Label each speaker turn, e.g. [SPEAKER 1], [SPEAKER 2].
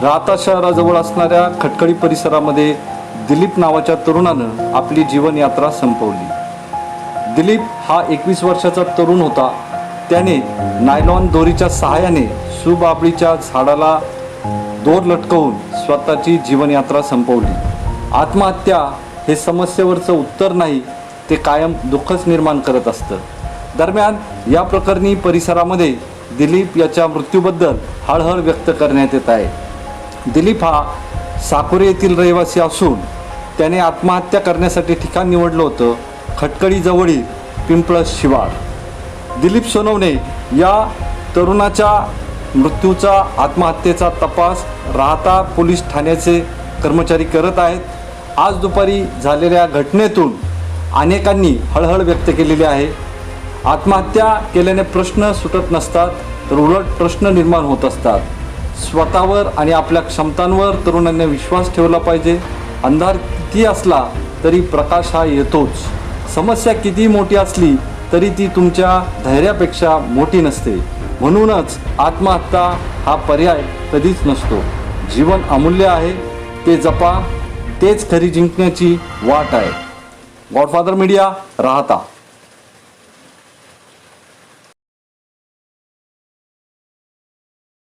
[SPEAKER 1] राहता शहराजवळ असणाऱ्या खटकडी परिसरामध्ये दिलीप नावाच्या तरुणानं आपली जीवनयात्रा संपवली. दिलीप हा एकवीस वर्षाचा तरुण होता. त्याने नायलॉन दोरीच्या सहाय्याने सुबाबळीच्या झाडाला दोर लटकवून स्वतःची जीवनयात्रा संपवली. आत्महत्या हे समस्येवरचं उत्तर नाही ते कायम दुःखच निर्माण करत असतं. दरम्यान या प्रकरणी परिसरामध्ये दिलीप याच्या मृत्यूबद्दल हळहळ व्यक्त करण्यात येत आहे. दिलीप हा साकुरे येथील रहिवासी असून त्याने आत्महत्या करण्यासाठी ठिकाण निवडलं होतं खटकळीजवळील पिंपळस शिवार. दिलीप सोनवणे या तरुणाच्या मृत्यूचा आत्महत्येचा तपास राहता पोलीस ठाण्याचे कर्मचारी करत आहेत. आज दुपारी झालेल्या घटनेतून अनेकांनी हळहळ व्यक्त केलेली आहे. आत्महत्या केल्याने प्रश्न सुटत नसतात तर उलट प्रश्न निर्माण होत असतात. स्वतःवर आणि आपल्या क्षमतांवर तरुणांनी विश्वास ठेवला पाहिजे. अंधार किती असला तरी प्रकाश हा येतोच. समस्या किती मोठी असली तरी ती तुमच्या धैर्यापेक्षा मोठी नसते. म्हणूनच आत्महत्या हा पर्याय कधीच नसतो. जीवन अमूल्य आहे ते जपा तेच खरी जिंकण्याची वाट आहे. गॉडफादर मीडिया राहता.